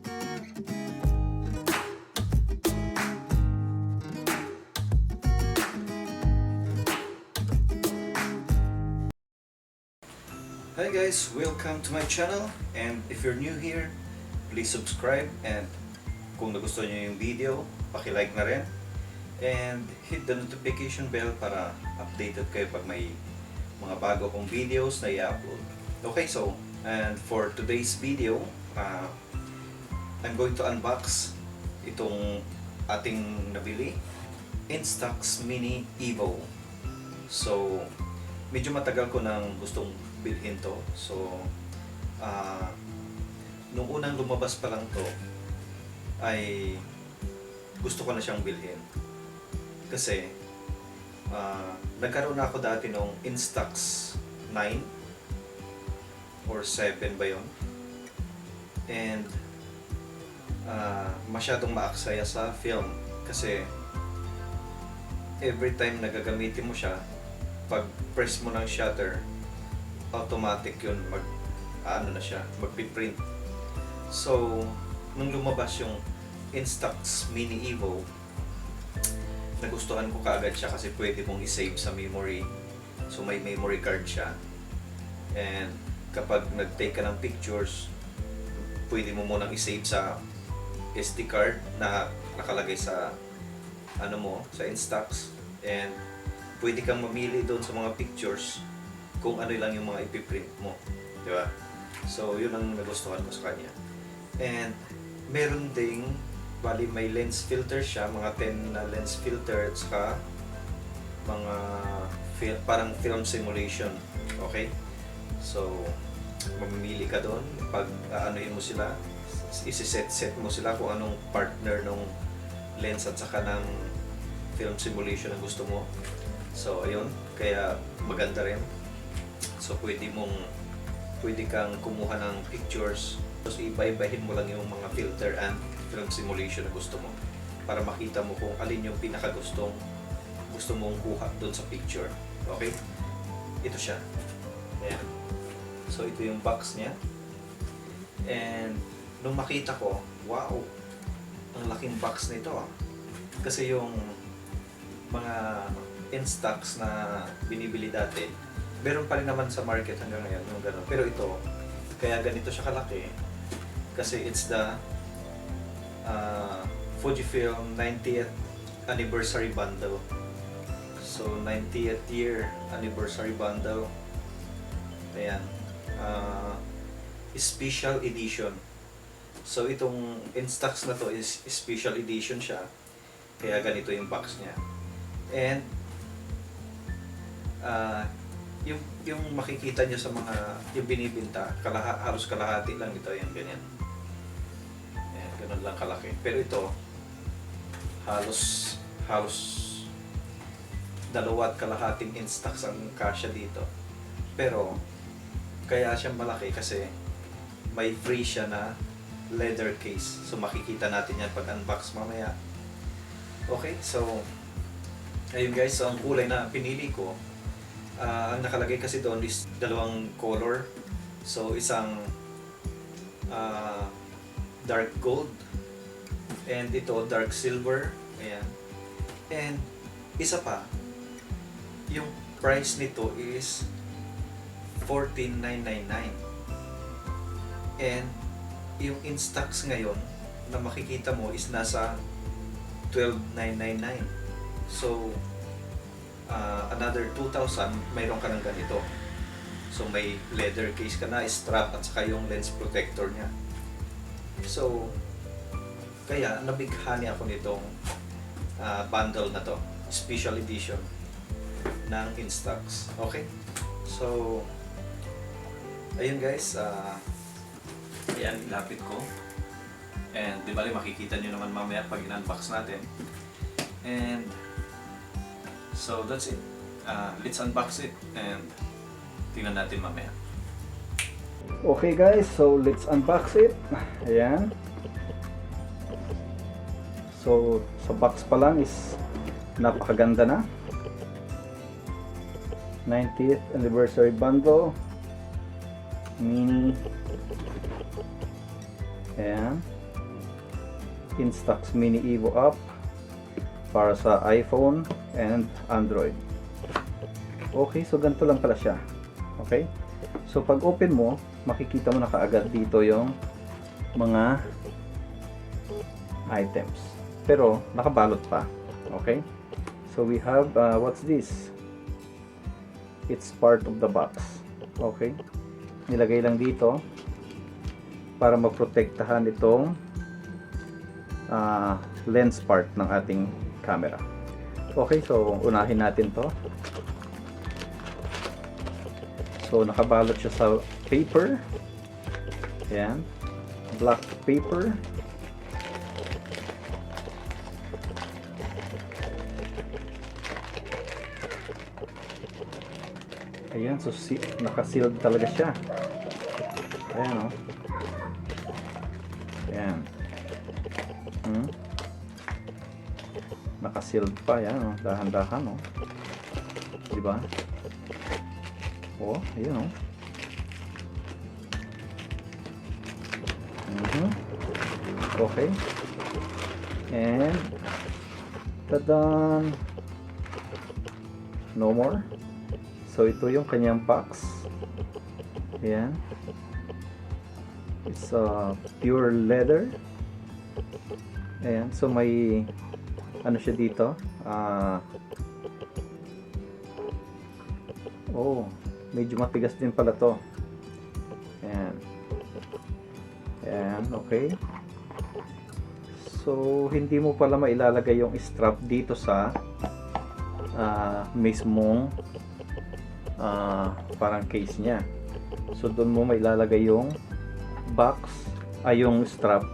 Hi guys, welcome to my channel. And if you're new here, please subscribe. And kung nagustuhan niyo yung video, paki-like na rin. And hit the notification bell para updated kayo pag may mga bago kong videos na i-upload. Okay, so and for today's video, uh, I'm going to unbox itong ating nabili Instax Mini Evo. So, medyo matagal ko nang gustong bilhin to. So, ah nung unang lumabas pa lang to, ay gusto ko na siyang bilhin. Kasi, ah nagkaroon na ako dati nung Instax 9 or 7 ba yon And, ah masyadong maaksaya sa film. Kasi, every time nagagamitin mo siya, pag press mo ng shutter, automatic yun mag ano na siya, magpiprint. So, nung lumabas yung Instax Mini Evo, nagustuhan ko kaagad siya kasi pwede mong i-save sa memory. So, may memory card siya. And kapag nag-take ka ng pictures, pwede mo munang i-save sa SD card na nakalagay sa ano mo, sa Instax. And pwede kang mamili doon sa mga pictures kung ano lang yung mga ipiprint mo. Di ba? So, yun ang nagustuhan ko sa kanya. And, meron ding, bali may lens filter siya, mga 10 na lens filter, saka mga fil- parang film simulation. Okay? So, mamimili ka doon, pag aanuin mo sila, isi-set-set mo sila kung anong partner ng lens at saka ng film simulation ang gusto mo. So, ayun. Kaya maganda rin. So, pwede mong pwede kang kumuha ng pictures tapos iba-ibahin mo lang yung mga filter and film simulation na gusto mo para makita mo kung alin yung pinakagustong gusto mong kuha doon sa picture. Okay? Ito siya. Ayan. So, ito yung box niya. And, nung makita ko, wow! Ang laking box nito. Kasi yung mga Instax na binibili dati, meron pa rin naman sa market hanggang ngayon yung gano'n. Pero ito, kaya ganito siya kalaki kasi it's the uh, Fujifilm 90th anniversary bundle. So 90th year anniversary bundle. Ayan. Uh, special edition. So itong Instax na to is special edition siya. Kaya ganito yung box niya. And ah yung yung makikita nyo sa mga yung binibinta, kalaha, halos kalahati lang ito yung ganyan. Ayan, ganun lang kalaki. Pero ito, halos halos dalawa at kalahating instax ang kasya dito. Pero, kaya siyang malaki kasi may free siya na leather case. So makikita natin yan pag unbox mamaya. Okay, so ayun guys, so ang kulay na pinili ko Ah, ang nakalagay kasi doon is dalawang color. So, isang ah, dark gold and ito dark silver. Ayan. And isa pa, yung price nito is 14,999. And yung Instax ngayon na makikita mo is nasa 12,999. So, uh, another 2,000, mayroon ka ng ganito. So may leather case ka na, strap at saka yung lens protector niya. So, kaya nabighani ako nitong uh, bundle na to. Special edition ng Instax. Okay? So, ayun guys, uh, ayan, ilapit ko. And di bali makikita nyo naman mamaya pag in-unbox natin. And So that's it. Uh, let's unbox it and tingnan natin mamaya. Okay guys, so let's unbox it. Ayan. So, sa box pa lang is napakaganda na. 90th anniversary bundle. Mini. Ayan. Instax Mini Evo app para sa iPhone and Android. Okay, so ganito lang pala siya. Okay? So pag open mo, makikita mo na kaagad dito yung mga items. Pero nakabalot pa. Okay? So we have uh, what's this? It's part of the box. Okay? Nilagay lang dito para maprotektahan itong ah, lens part ng ating camera. Okay, so unahin natin to. So nakabalot siya sa paper. Ayan. Black paper. Ayan, so si naka-sealed talaga siya. Ayan o. Ayan. Hmm? Naka-sealed pa yan o. Dahan-dahan o. Di ba? Oh, ayun o. Mhm. Okay. And tadan. No more. So ito yung kanyang box. Ayan. It's a pure leather. Ayan, so may ano siya dito? Ah Oh, medyo matigas din pala to. Ayan. Ayan, okay. So, hindi mo pala mailalagay yung strap dito sa ah, mismong ah, parang case niya. So, doon mo mailalagay yung box ay yung strap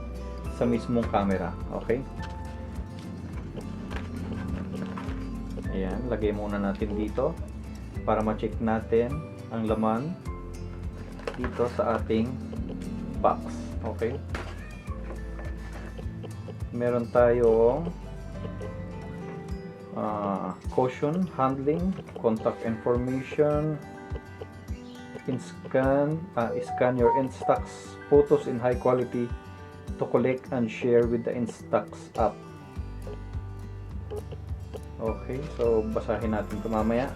sa mismong camera. Okay? Ayan, lagay muna natin dito para ma-check natin ang laman dito sa ating box. Okay? Meron tayong ah, caution, handling, contact information, in scan, ah, scan your Instax photos in high quality to collect and share with the Instax app. Okay, so basahin natin ito mamaya.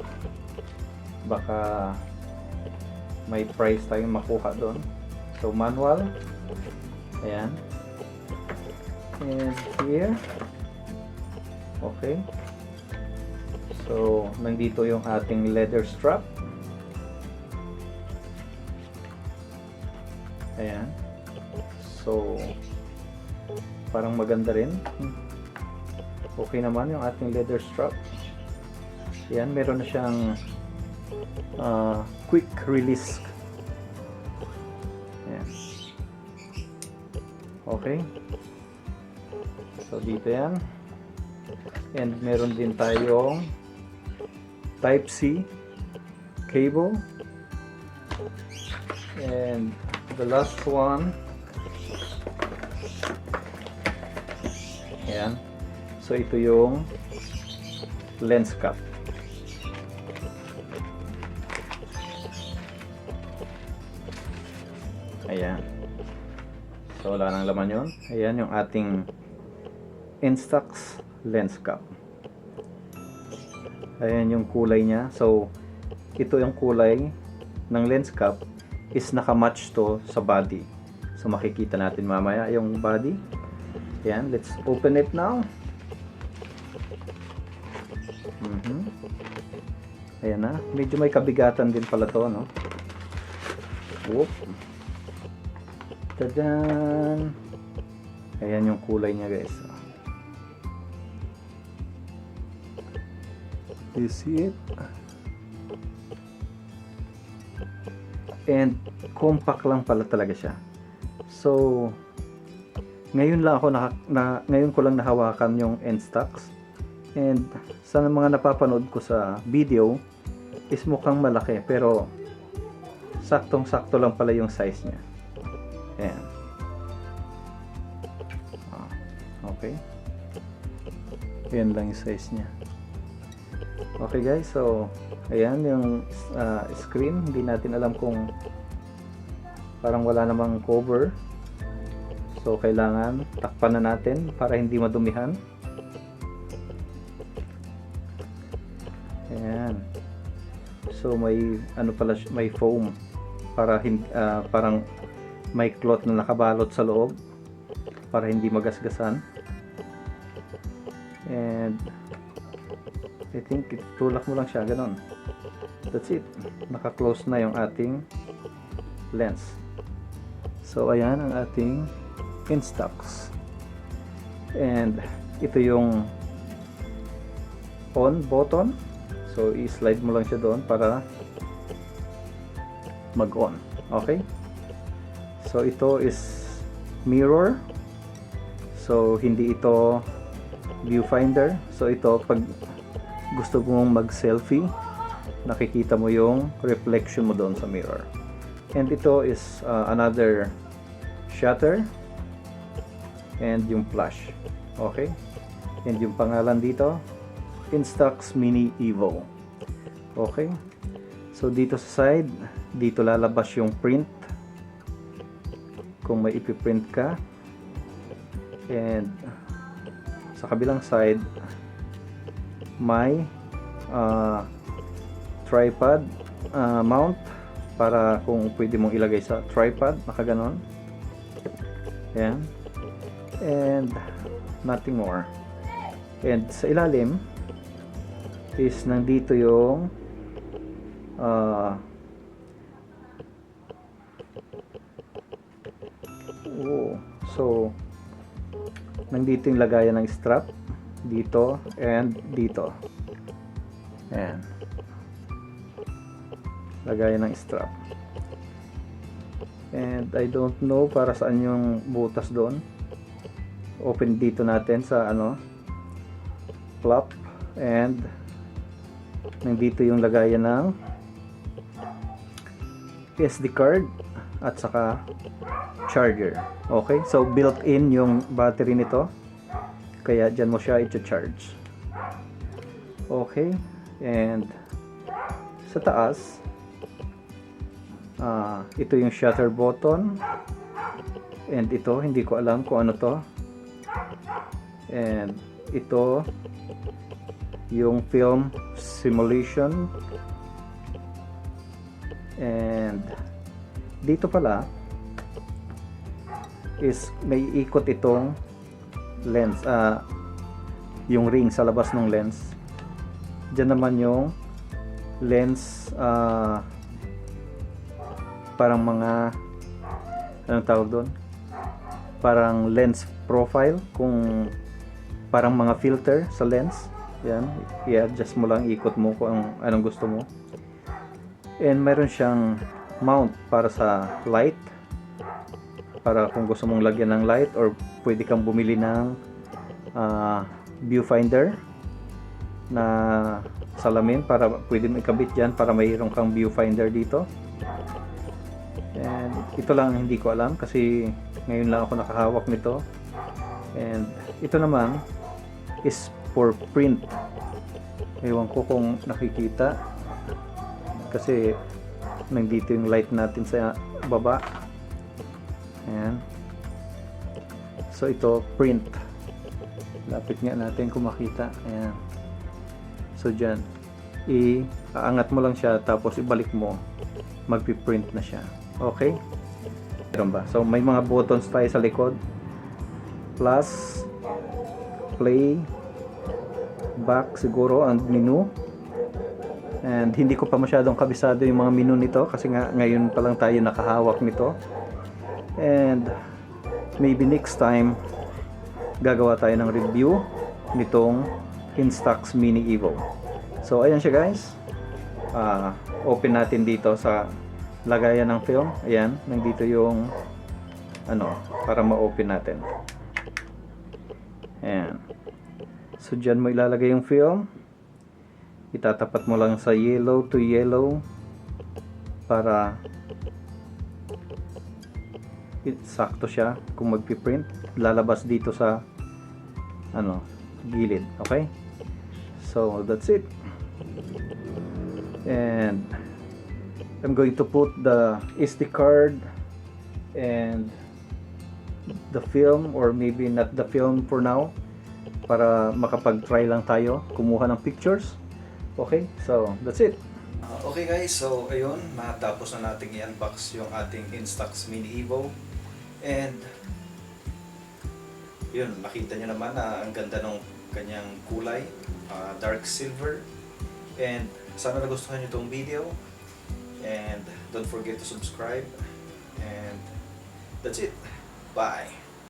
Baka may price tayong makuha doon. So manual. Ayan. And here. Okay. So, nandito yung ating leather strap. Ayan. So, parang maganda rin. Okay naman yung ating leather strap. Ayan, meron na siyang ah, quick release. Ayan. Okay. So, dito yan. And meron din tayong Type-C cable. And the last one Ayan. So ito yung lens cap. Ayan. So wala nang laman yun. Ayan yung ating Instax lens cap. Ayan yung kulay niya. So ito yung kulay ng lens cap is nakamatch to sa body. So makikita natin mamaya yung body. Yan, let's open it now. Mhm. Ayan na, medyo may kabigatan din pala to, no? Whoop. Tadan! Ayan yung kulay niya, guys. You see it? And compact lang pala talaga siya. So, ngayon lang ako naka, na, ngayon ko lang nahawakan yung Instax. And sa mga napapanood ko sa video is mukhang malaki pero saktong-sakto lang pala yung size niya. Ayan. Ah, Okay. Yan lang yung size niya. Okay guys, so ayan yung ah, screen. Hindi natin alam kung parang wala namang cover. So, kailangan takpan na natin para hindi madumihan. Ayan. So, may ano pala, may foam para ah, parang may cloth na nakabalot sa loob para hindi magasgasan. And I think tulak mo lang siya ganon. That's it. Naka-close na yung ating lens. So ayan ang ating Instax. And ito yung on button. So i-slide mo lang siya doon para mag-on. Okay? So ito is mirror. So hindi ito viewfinder. So ito pag gusto mong mag-selfie, nakikita mo yung reflection mo doon sa mirror. And ito is uh, another shutter and yung flash. Okay? And yung pangalan dito, Instax Mini Evo. Okay? So dito sa side, dito lalabas yung print. Kung may ipiprint ka. And sa kabilang side, may uh, tripod uh, mount para kung pwede mong ilagay sa tripod, nakaganon. Ayan. And nothing more. And sa ilalim is nandito yung uh, oh, so nandito yung lagayan ng strap dito and dito. Ayan. Lagayan ng strap. And I don't know para saan yung butas doon. Open dito natin sa ano flap. And nandito yung lagayan ng SD card at saka charger. Okay? So built in yung battery nito kaya dyan mo siya i-charge. Okay? And sa taas ah ito yung shutter button. And ito hindi ko alam kung ano to. And ito yung film simulation. And dito pala is may ikot itong lens ah yung ring sa labas ng lens. Diyan naman yung lens ah parang mga anong tawag doon? Parang lens profile kung parang mga filter sa lens. Yan i-adjust mo lang ikot mo kung anong gusto mo. And meron siyang mount para sa light para kung gusto mong lagyan ng light or pwede kang bumili ng ah, viewfinder na salamin para pwede mo ikabit dyan para mayroon kang viewfinder dito. And ito lang ang hindi ko alam kasi ngayon lang ako nakahawak nito. And ito naman is for print. Ewan ko kung nakikita kasi nandito yung light natin sa baba ayan. So ito print. Lapit nga natin kung makita. Ayan. So dyan. I-aangat mo lang siya tapos ibalik mo. Magpiprint na siya. Okay? Meron ba? So may mga buttons tayo sa likod. Plus play back siguro ang menu. And hindi ko pa masyadong kabisado yung mga menu nito kasi nga ngayon pa lang tayo nakahawak nito and maybe next time gagawa tayo ng review nitong Instax Mini Evo. So ayan siya guys. Ah, open natin dito sa lagayan ng film. Ayan nandito yung ano para ma-open natin. Ayan. So dyan mo ilalagay yung film. Itatapat mo lang sa yellow to yellow para sakto siya kung magpiprint lalabas dito sa ano gilid okay so that's it and I'm going to put the SD card and the film or maybe not the film for now para makapag-try lang tayo kumuha ng pictures. Okay, so that's it. Okay guys, so ayun, matapos na nating i-unbox yung ating Instax Mini Evo. And yun, nakita nyo naman na ang ganda ng kanyang kulay, ah, dark silver. And sana nagustuhan nyo itong video. And don't forget to subscribe. And that's it. Bye!